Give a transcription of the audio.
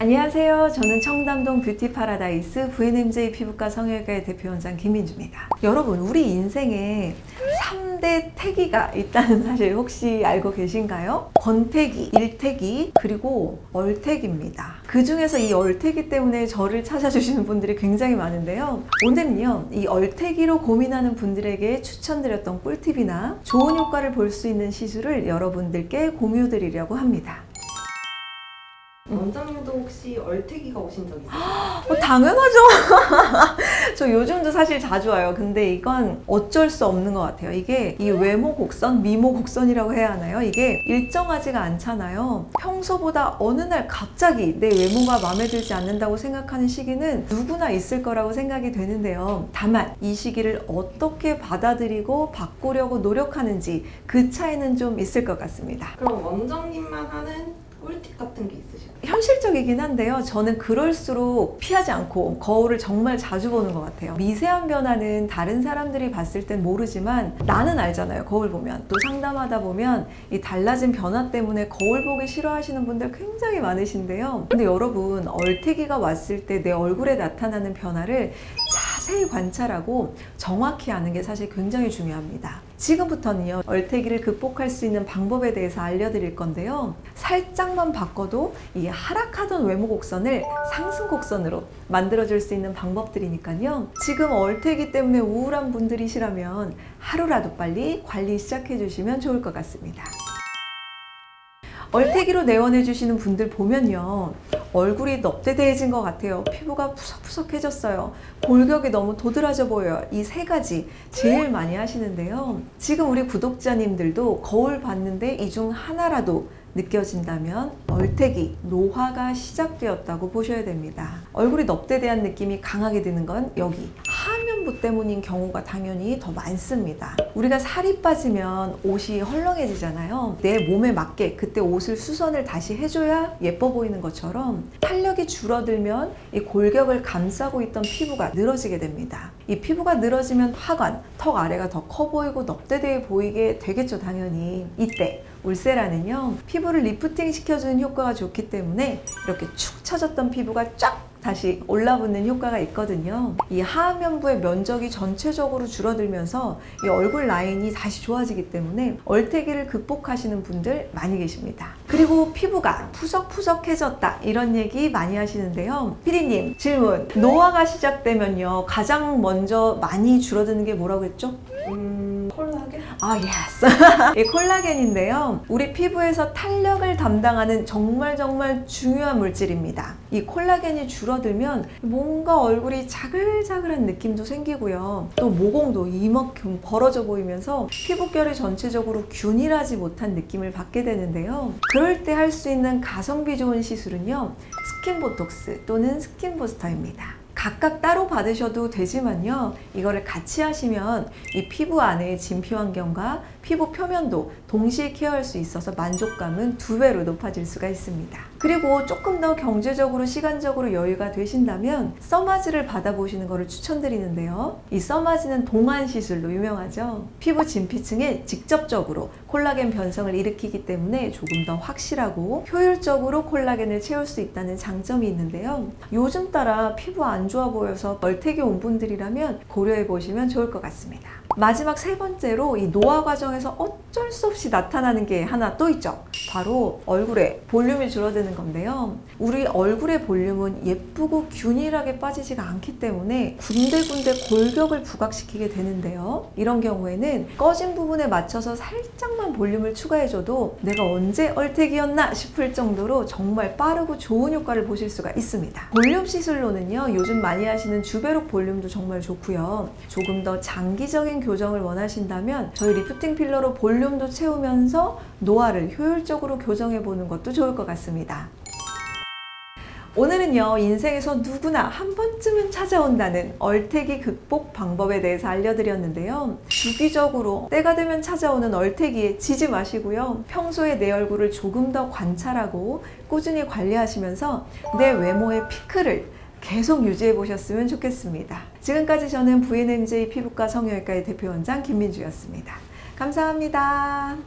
안녕하세요. 저는 청담동 뷰티 파라다이스 VNMJ 피부과 성형외과의 대표원장 김민주입니다. 여러분, 우리 인생에 3대 태기가 있다는 사실 혹시 알고 계신가요? 권태기, 일태기, 그리고 얼태기입니다. 그 중에서 이 얼태기 때문에 저를 찾아주시는 분들이 굉장히 많은데요. 오늘은요, 이 얼태기로 고민하는 분들에게 추천드렸던 꿀팁이나 좋은 효과를 볼 수 있는 시술을 여러분들께 공유드리려고 합니다. 원장님도 혹시 얼태기가 오신 적 있으세요? 어, 당연하죠. 저 요즘도 사실 자주 와요. 근데 이건 어쩔 수 없는 것 같아요. 이게 이 외모 곡선, 미모 곡선이라고 해야 하나요? 이게 일정하지가 않잖아요. 평소보다 어느 날 갑자기 내 외모가 마음에 들지 않는다고 생각하는 시기는 누구나 있을 거라고 생각이 되는데요. 다만 이 시기를 어떻게 받아들이고 바꾸려고 노력하는지 그 차이는 좀 있을 것 같습니다. 그럼 원장님만 하는 꿀팁 같은 게 있으실까요? 현실적이긴 한데요. 저는 그럴수록 피하지 않고 거울을 정말 자주 보는 것 같아요. 미세한 변화는 다른 사람들이 봤을 땐 모르지만 나는 알잖아요. 거울 보면. 또 상담하다 보면 이 달라진 변화 때문에 거울 보기 싫어하시는 분들 굉장히 많으신데요. 근데 여러분, 얼태기가 왔을 때 내 얼굴에 나타나는 변화를 자세히 관찰하고 정확히 아는 게 사실 굉장히 중요합니다. 지금부터는요, 얼태기를 극복할 수 있는 방법에 대해서 알려드릴 건데요. 살짝만 바꿔도 이 하락하던 외모 곡선을 상승 곡선으로 만들어줄 수 있는 방법들이니까요. 지금 얼태기 때문에 우울한 분들이시라면 하루라도 빨리 관리 시작해 주시면 좋을 것 같습니다. 얼태기로 내원해 주시는 분들 보면요. 얼굴이 넙대대해진 것 같아요. 피부가 푸석푸석해졌어요. 골격이 너무 도드라져 보여요. 이 세 가지 제일 많이 하시는데요. 지금 우리 구독자님들도 거울 봤는데 이 중 하나라도 느껴진다면 얼태기, 노화가 시작되었다고 보셔야 됩니다. 얼굴이 넙대대한 느낌이 강하게 드는 건 여기 하 면부 때문인 경우가 당연히 더 많습니다. 우리가 살이 빠지면 옷이 헐렁해지잖아요. 내 몸에 맞게 그때 옷을 수선을 다시 해줘야 예뻐 보이는 것처럼 탄력이 줄어들면 이 골격을 감싸고 있던 피부가 늘어지게 됩니다. 이 피부가 늘어지면 하관, 턱 아래가 더 커 보이고 넙대대해 보이게 되겠죠, 당연히. 이때 울세라는요, 피부를 리프팅 시켜주는 효과가 좋기 때문에 이렇게 축 처졌던 피부가 쫙 다시 올라붙는 효과가 있거든요. 이 하안면부의 면적이 전체적으로 줄어들면서 이 얼굴 라인이 다시 좋아지기 때문에 얼태기를 극복하시는 분들 많이 계십니다. 그리고 피부가 푸석푸석해졌다 이런 얘기 많이 하시는데요. 피디님 질문. 노화가 시작되면요 가장 먼저 많이 줄어드는 게 뭐라고 했죠? 음, 콜라겐? 아, 예스. 이 콜라겐인데요. 우리 피부에서 탄력을 담당하는 정말 정말 중요한 물질입니다. 이 콜라겐이 줄어들면 뭔가 얼굴이 자글자글한 느낌도 생기고요. 또 모공도 이만큼 벌어져 보이면서 피부결이 전체적으로 균일하지 못한 느낌을 받게 되는데요. 그럴 때 할 수 있는 가성비 좋은 시술은요. 스킨 보톡스 또는 스킨 부스터입니다. 각각 따로 받으셔도 되지만요. 이거를 같이 하시면 이 피부 안의 진피 환경과 피부 표면도 동시에 케어할 수 있어서 만족감은 두 배로 높아질 수가 있습니다. 그리고 조금 더 경제적으로 시간적으로 여유가 되신다면 써마지를 받아보시는 것을 추천드리는데요. 이 써마지는 동안 시술로 유명하죠. 피부 진피층에 직접적으로 콜라겐 변성을 일으키기 때문에 조금 더 확실하고 효율적으로 콜라겐을 채울 수 있다는 장점이 있는데요. 요즘 따라 피부 안 좋아 보여서 멀태기 온 분들이라면 고려해 보시면 좋을 것 같습니다. 마지막 세 번째로 이 노화 과정에서 어쩔 수 없이 나타나는 게 하나 또 있죠. 바로 얼굴에 볼륨이 줄어드는 건데요. 우리 얼굴의 볼륨은 예쁘고 균일하게 빠지지가 않기 때문에 군데군데 골격을 부각시키게 되는데요. 이런 경우에는 꺼진 부분에 맞춰서 살짝만 볼륨을 추가해줘도 내가 언제 얼태기였나 싶을 정도로 정말 빠르고 좋은 효과를 보실 수가 있습니다. 볼륨 시술로는요, 요즘 많이 하시는 주베록 볼륨도 정말 좋고요. 조금 더 장기적인 교정을 원하신다면 저희 리프팅 필러로 볼륨도 채우면서 노화를 효율적으로 교정해 보는 것도 좋을 것 같습니다. 오늘은요, 인생에서 누구나 한 번쯤은 찾아온다는 얼태기 극복 방법에 대해서 알려드렸는데요. 주기적으로 때가 되면 찾아오는 얼태기에 지지 마시고요. 평소에 내 얼굴을 조금 더 관찰하고 꾸준히 관리하시면서 내 외모의 피크를 계속 유지해 보셨으면 좋겠습니다. 지금까지 저는 VNMJ 피부과 성형외과의 대표 원장 김민주였습니다. 감사합니다.